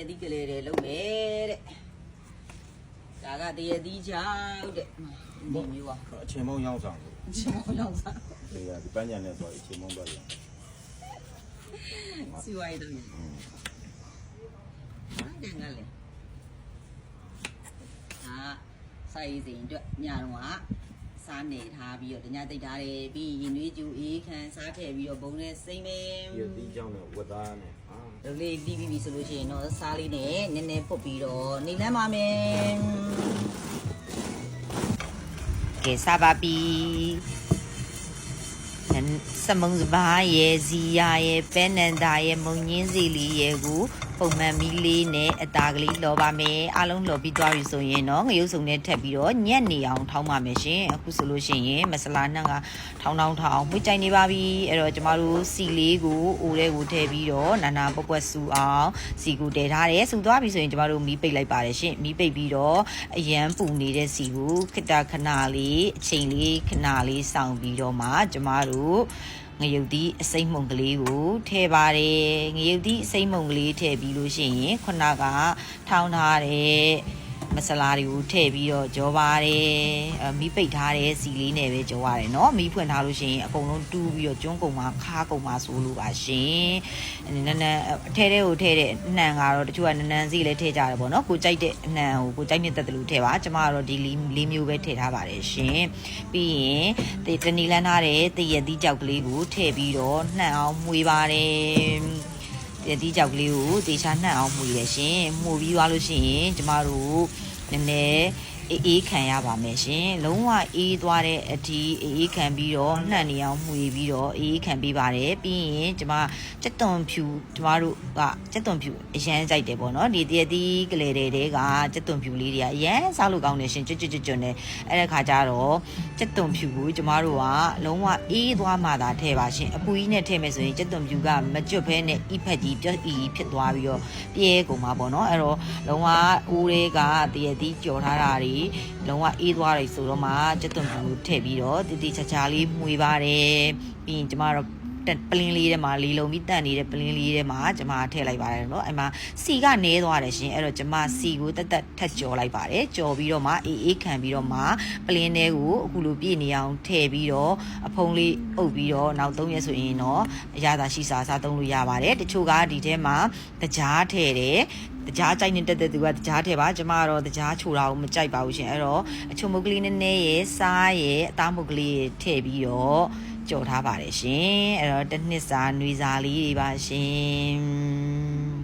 ရသီးကလေးတွေလုံးမယ်တဲ့ဒါကတရသီးချောက်တဲ့ဒီမျိုးပါအချင်းမုံရောက်ဆောင်လို့ချင်မောလောက်စားဒီကဒီပန်းညံနဲ့ဆိုအချင်းမုံတော့ရစီဝိုင်းတော့ဟာတဲ့ငါလေဟာစာရေးစိန်အတွက်ညတော့က စားနေထားပြီးတော့တညတိတ်ထားတယ်ပြီးရင်နွေးကျူအေးခန်းစားထည့်ပြီးတော့ဘုံနဲ့စိမ့်မယ်ဒီဒီကြောင့်လည်းဝတ်သားနဲ့အာဒီလေးပြီးပြီးပြီဆိုလို့ရှိရင်တော့စားလေးနဲ့နည်းနည်းပုတ်ပြီးတော့နေလန်းပါမယ်ကဲစားပါပြီစမုံစပါးရဲ့ဇီယာရဲ့ပဲနန္တာရဲ့မုံညင်းစီလီရဲ့ကို ပုံမှန်မီလေးနဲ့အသားကလေးလောပါမယ်အားလုံးလောပြီးသွားပြီဆိုရင်တော့ငရုတ်စုံနဲ့ထပ်ပြီးတော့ညက်နေအောင်ထောင်းပါမယ်ရှင်အခုဆိုလို့ရှိရင်မဆလာနှံကထောင်းထောင်းထောင်းဝှကြိုင်နေပါပြီအဲ့တော့ကျမတို့စီလေးကိုအိုတဲ့ကိုထည့်ပြီးတော့နာနာပွက်ပွက်စူအောင်စီကိုတည်ထားတယ်စူသွားပြီဆိုရင်ကျမတို့မီးပိတ်လိုက်ပါတယ်ရှင်မီးပိတ်ပြီးတော့အရန်ပူနေတဲ့စီကိုခတခဏလေးအချိန်လေးခဏလေးစောင့်ပြီးတော့မှကျမတို့ ငရုတ်သီးအစိမ့်မုံကလေးကိုထည့်ပါတယ်ငရုတ်သီးအစိမ့်မုံကလေးထည့်ပြီးလို့ရှိရင်ခုနကထောင်းထားတဲ့မ ဆလာတွေကိုထည့်ပြီးတော့ကြောပါတယ်အမီးပိတ်ထားတဲ့စီလေးနဲ့ပဲကြောရတယ်เนาะမီးဖွင့်ထားလို့ရှိရင်အကုန်လုံးတူးပြီးတော့ကျွန်းကုန်မှာခါကုန်မှာဆိုလို့ပါရှင်နန်းနန်းအထဲထဲကိုထည့်တဲ့အနှံကတော့တချို့ကနန်းနန်းစီလည်းထည့်ကြတယ်ပေါ့เนาะကိုကြိုက်တဲ့အနှံကိုကိုကြိုက်နေတဲ့တလူထည့်ပါကျမကတော့ဒီလေးလေးမျိုးပဲထည့်ထားပါတယ်ရှင်ပြီးရင်ဒီတနီလန်းထားတဲ့တရက်သီးကြောက်ကလေးကိုထည့်ပြီးတော့နှံအောင်မှွေပါတယ်တရက်သီးကြောက်ကလေးကိုတေချာနှံအောင်မှွေရရှင်မှွေပြီးသွားလို့ရှိရင်ကျမတို့ နည်းနည်း အေးအေးခံရပါမယ်ရှင်လုံးဝအေးသွားတဲ့အထိအေးအေးခံပြီးတော့နှံ့နေအောင်မှွေပြီးတော့အေးအေးခံပေးပါတယ်ပြီးရင်ကျမစက်သွန်ဖြူကျမတို့ကစက်သွန်ဖြူအရန်ကြိုက်တယ်ပေါ့နော်ဒီတရက်သီးကလေးတွေကစက်သွန်ဖြူလေးတွေကအရန်စားလို့ကောင်းတယ်ရှင်ကျွတ်ကျွတ်ကျွတ်ကျွတ်နဲ့အဲ့ဒါခါကျတော့စက်သွန်ဖြူကိုကျမတို့ကလုံးဝအေးသွားမှသာထည့်ပါရှင်အပူကြီးနဲ့ထည့်မယ်ဆိုရင်စက်သွန်ဖြူကမကျွတ်ဖဲနဲ့အီဖက်ကြီးပြတ်အီဖြစ်သွားပြီးတော့ပြဲကုန်မှာပေါ့နော်အဲ့တော့လုံးဝအိုးတွေကတရက်သီးကြော်ထားတာတွေလုံးဝအေးသွားတယ်ဆိုတော့မှစက်သွန်ဖြူကိုထည့်ပြီးတော့တတိချာချာလေးမှွေပါတယ်ပြီးရင်ကျမတို့တက် ပလင်းလေးထဲမှာလေလုံပြီးတန့်နေတဲ့ပလင်းလေးထဲမှာကျမထည့်လိုက်ပါတယ်နော်အဲ့မှာစီကနဲသွားတယ်ရှင်အဲ့တော့ကျမစီကိုတက်တက်ထက်ကြော်လိုက်ပါတယ်ကြော်ပြီးတော့မှအေးအေးခံပြီးတော့မှပလင်းထဲကိုအခုလိုပြည့်နေအောင်ထည့်ပြီးတော့အဖုံးလေးအုပ်ပြီးတော့နောက်၃ရက်ဆိုရင်တော့အရသာရှိစာစားသုံးလို့ရပါတယ်တချို့ကဒီထဲမှာတကြားထည့်တယ်တကြားကြိုက်နေတဲ့တဲ့သူကတကြားထဲပါကျမကတော့တကြားချိုတာကိုမကြိုက်ပါဘူးရှင်အဲ့တော့အချုံမုတ်ကလေးနည်းနည်းရယ်စားရယ်အသားမုတ်ကလေးထည့်ပြီးတော့ ကြော်ထားပါတယ်ရှင်အဲ့တော့တစ်နှစ်စာຫນွေစာလေးတွေပါရှင်